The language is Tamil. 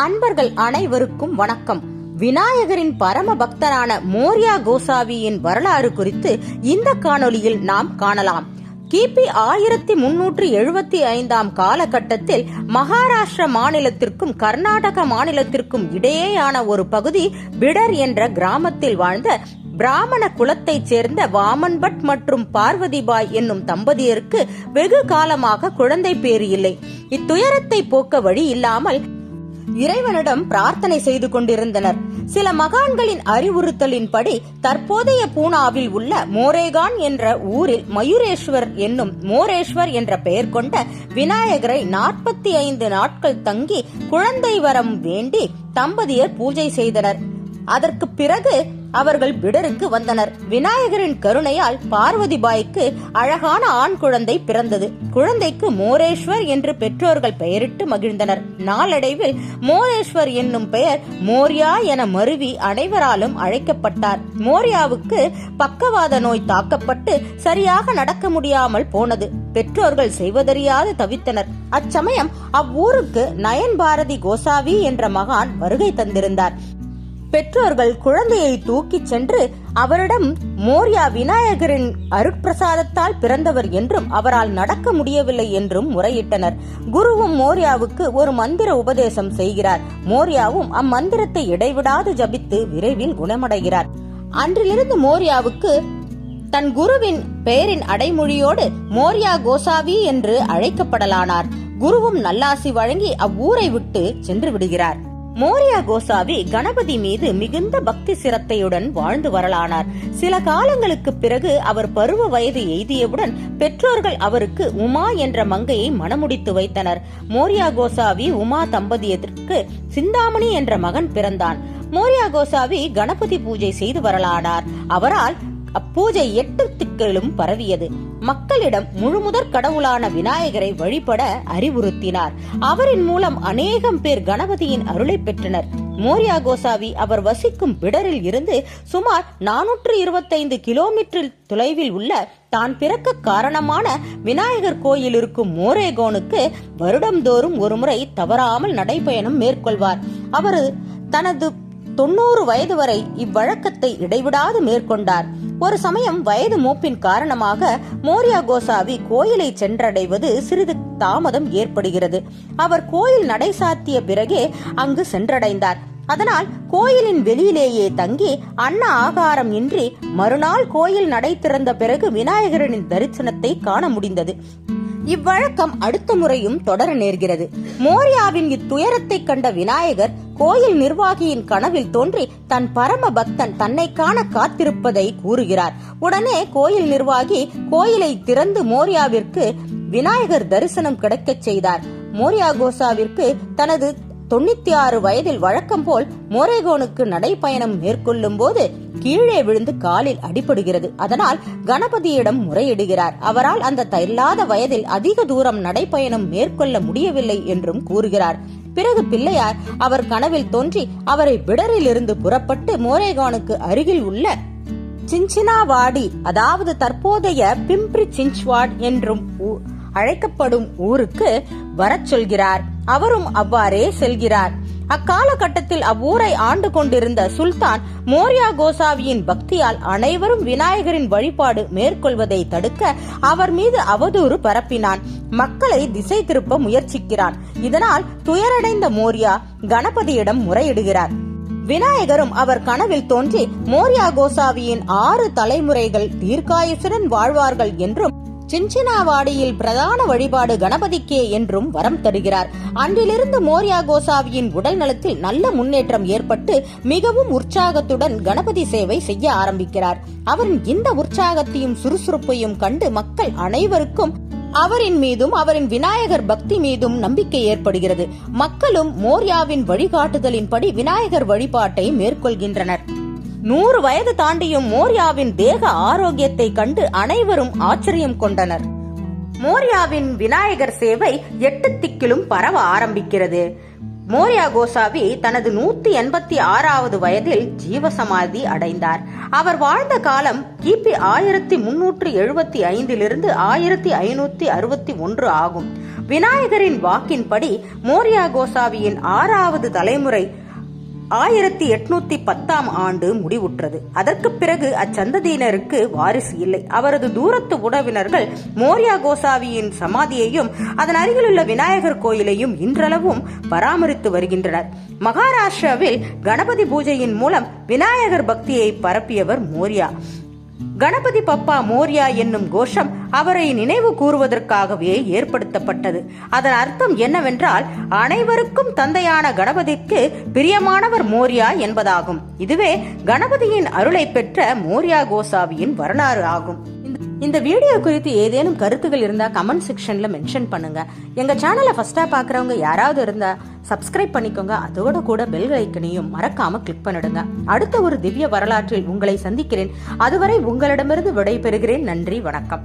அன்பர்கள் அனைவருக்கும் வணக்கம். விநாயகரின் பரம பக்தரான மோரியா கோசாவியின் வரலாறு குறித்து இந்த காணொளியில் நாம் காணலாம். கிபி ஆயிரத்தி முன்னூற்றி எழுபத்தி ஐந்தாம் காலகட்டத்தில் மகாராஷ்டிர மாநிலத்திற்கும் கர்நாடக மாநிலத்திற்கும் இடையேயான ஒரு பகுதி பிடர் என்ற கிராமத்தில் வாழ்ந்த பிராமண குலத்தைச் சேர்ந்த வாமன்பட் மற்றும் பார்வதிபாய் என்னும் தம்பதியருக்கு வெகு காலமாக குழந்தை பேறு இல்லை. இத்துயரத்தை போக்க வழி இல்லாமல் இறைவனிடம் பிரார்த்தனை செய்து கொண்டிருந்தனர். சில மகான்களின் அறிவுறுத்தலின்படி தற்போதைய பூனாவில் உள்ள மோரேகான் என்ற ஊரில் மயூரேஸ்வர் என்னும் மோரேஸ்வர் என்ற பெயர் கொண்ட விநாயகரை நாற்பத்தி ஐந்து நாட்கள் தங்கி குழந்தை வரம் வேண்டி தம்பதியர் பூஜை செய்தனர். அதற்கு பிறகு அவர்கள் பிடருக்கு வந்தனர். விநாயகரின் கருணையால் பார்வதிபாய்க்கு அழகான ஆண் குழந்தை பிறந்தது. குழந்தைக்கு மோரேஸ்வர் என்று பெற்றோர்கள் பெயரிட்டு மகிழ்ந்தனர். நாளடைவில் மோரேஸ்வர் என்னும் பெயர் மோரியா என மருவி அனைவராலும் அழைக்கப்பட்டார். மோரியாவுக்கு பக்கவாத நோய் தாக்கப்பட்டு சரியாக நடக்க முடியாமல் போனது. பெற்றோர்கள் செய்வதறியாது தவித்தனர். அச்சமயம் அவ்வூருக்கு நயன் பாரதி கோசாவி என்ற மகான் வருகை தந்திருந்தார். பெற்றோர்கள் குழந்தையை தூக்கிச் சென்று அவரிடம் மோர்யா விநாயகரின் அருட்பிரசாதத்தால் பிறந்தவர் என்றும் அவரால் நடக்க முடியவில்லை என்றும் முறையிட்டனர். குருவும் மோர்யாவுக்கு ஒரு மந்திர உபதேசம் செய்கிறார். மோர்யாவும் அம்மந்திரத்தை இடைவிடாது ஜபித்து விரைவில் குணமடைகிறார். அன்றிலிருந்து மோர்யாவுக்கு தன் குருவின் பெயரின் அடைமொழியோடு மோர்யா கோசாவி என்று அழைக்கப்படலானார். குருவும் நல்லாசி வழங்கி அவ்வூரை விட்டு சென்று விடுகிறார். மோரியா கோசாவி கணபதி மீது மிகுந்த பக்தி சிரத்தையுடன் வாழ்ந்து வரலானார். சில காலங்களுக்கு பிறகு அவர் பருவ வயது எய்தியவுடன் பெற்றோர்கள் அவருக்கு உமா என்ற மங்கையை மணமுடித்து வைத்தனர். மோரியா கோசாவி உமா தம்பதியத்திற்கு சிந்தாமணி என்ற மகன் பிறந்தான். மோரியா கோசாவி கணபதி பூஜை செய்து வரலானார். அவரால் அப்பூஜை எட்டு திக்களிலும் பரவியது. மக்களிடம் முழுமுதற் கடவுளான விநாயகரை வழிபட அறிவுறுத்தினார். அவரின் மூலம் அநேகம் பேர் கணபதியின் அருளை பெற்றனர். மோரியா கோசாவி அவர் வசிக்கும் பிடரில் இருந்து சுமார் நானூற்று இருபத்தைந்து கிலோமீட்டர் தொலைவில் உள்ள தான் பிறக்க காரணமான விநாயகர் கோயில் இருக்கும் மோரேகோனுக்கு வருடம்தோறும் ஒருமுறை தவறாமல் நடைபயணம் மேற்கொள்வார். அவர் தனது தொண்ணூறு வயது வரை இவ்வழக்கத்தை இடைவிடாது மேற்கொண்டார். ஒரு சமயம் வயது மூப்பின் காரணமாக மோரியா கோசாவி கோயிலை சென்றடைவது சிறிது தாமதம் ஏற்படுகிறது. அவர் கோயில் நடை சாத்திய பிறகே அங்கு சென்றடைந்தார். அதனால் கோயிலின் வெளியிலேயே தங்கி அன்ன ஆகாரம் இன்றி மறுநாள் கோயில் நடை திறந்த பிறகு விநாயகரின் தரிசனத்தை காண முடிந்தது. இவ்வழக்கம் அடுத்த முறையும் தொடர நேர்கிறது. மோரியாவின் இத்துயரத்தை கண்ட விநாயகர் கோயில் நிர்வாகியின் கனவில் தோன்றி தன் பரம பக்தன் தன்னை காண காத்திருப்பதை கூறுகிறார். உடனே கோயில் நிர்வாகி கோயிலை திறந்து மோரியாவிற்கு விநாயகர் தரிசனம் கிடைக்கச் செய்தார். மோரியா கோசாவிற்கு தனது தொண்ணூத்தி ஆறு வயதில் வழக்கம் போல் மோரேகோனுக்கு நடைப்பயணம் மேற்கொள்ளும் போது கீழே விழுந்து காலில் அடிபடுகிறது. அதனால் கணபதியிடம் முறையிடுகிறார். அவரால் அந்த தயில்லாத வயதில் அதிக தூரம் நடைப்பயணம் மேற்கொள்ள முடியவில்லை என்றும் கூறுகிறார். பிறகு பிள்ளையார் அவர் கனவில் தோன்றி அவரை பிடரில் இருந்து புறப்பட்டு மோரேகானுக்கு அருகில் உள்ள சின்சினாவாடி அதாவது தற்போதைய பிம்ப்ரி சின்ச்வாட் என்றும் அழைக்கப்படும் ஊருக்கு வரச் சொல்கிறார். அவரும் அவ்வாறே செல்கிறார். அக்காலகட்டத்தில் அவ்வூரை ஆண்டு கொண்டிருந்த சுல்தான் மோரியா கோசாவியின் பக்தியால் அனைவரும் விநாயகரின் வழிபாடு மேற்கொள்வதை தடுக்க அவர் மீது அவதூறு பரப்பினான். மக்களை திசை திருப்ப முயற்சிக்கிறான். இதனால் துயரடைந்த மோரியா கணபதியிடம் முறையிடுகிறார். விநாயகரும் அவர் கனவில் தோன்றி மோரியா கோசாவியின் ஆறு தலைமுறைகள் தீர்க்காயுசுடன் வாழ்வார்கள் என்றும் சின்சினாவாடியில் பிரதான வழிபாடு கணபதிக்கே என்றும் வரம் தருகிறார். அன்றிலிருந்து மோரியா கோசாவியின் உடல் நலத்தில் நல்ல முன்னேற்றம் ஏற்பட்டு மிகவும் உற்சாகத்துடன் கணபதி சேவை செய்ய ஆரம்பிக்கிறார். அவரின் இந்த உற்சாகத்தையும் சுறுசுறுப்பையும் கண்டு மக்கள் அனைவருக்கும் அவரின் மீதும் அவரின் விநாயகர் பக்தி மீதும் நம்பிக்கை ஏற்படுகிறது. மக்களும் மோர்யாவின் வழிகாட்டுதலின்படி விநாயகர் வழிபாட்டை மேற்கொள்கின்றனர். நூறு வயது தாண்டியும் மோர்யாவின் தேக ஆரோக்கியத்தை கண்டு அனைவரும் ஆச்சரியம் கொண்டனர். மோர்யாவின் விநாயகர் சேவை எட்டு திக்கிலும் பரவ ஆரம்பிக்கிறது. மோர்யா கோசாவி தனது நூத்தி எண்பத்தி ஆறாவது வயதில் ஜீவசமாதி அடைந்தார். அவர் வாழ்ந்த காலம் கிபி ஆயிரத்தி முன்னூற்றி எழுபத்தி ஐந்திலிருந்து ஆயிரத்தி ஐநூத்தி அறுபத்தி ஒன்று ஆகும். விநாயகரின் வாக்கின்படி மோர்யா கோசாவியின் ஆறாவது தலைமுறை ஆயிரத்தி எட்நூத்தி பத்தாம் ஆண்டு முடிவுற்றது. அதற்கு பிறகு அச்சந்ததியினருக்கு வாரிசு இல்லை. அவரது தூரத்து உறவினர்கள் மோரியா கோசாவியின் சமாதியையும் அதன் அருகிலுள்ள விநாயகர் கோயிலையும் இன்றளவும் பராமரித்து வருகின்றனர். மகாராஷ்டிராவில் கணபதி பூஜையின் மூலம் விநாயகர் பக்தியை பரப்பியவர் மோரியா. கணபதி பப்பா மோர்யா என்னும் கோஷம் அவரை நினைவு கூறுவதற்காகவே ஏற்படுத்தப்பட்டது. அதன் அர்த்தம் என்னவென்றால் அனைவருக்கும் தந்தையான கணபதிக்கு பிரியமானவர் மோர்யா என்பதாகும். இதுவே கணபதியின் அருளை பெற்ற மோர்யா கோசாவியின் வரலாறு ஆகும். இந்த- இந்த வீடியோ குறித்து ஏதேனும் கருத்துகள் இருந்தால் கமெண்ட் செக்ஷனில் மென்ஷன் பண்ணுங்க. எங்கள் சேனலை ஃபஸ்ட்டாக பார்க்குறவங்க யாராவது இருந்தா சப்ஸ்கிரைப் பண்ணிக்கோங்க. அதோட கூட பெல் ஐக்கனையும் மறக்காம கிளிக் பண்ணிடுங்க. அடுத்த ஒரு திவ்ய வரலாற்றில் உங்களை சந்திக்கிறேன். அதுவரை உங்களிடமிருந்து விடைபெறுகிறேன். நன்றி வணக்கம்.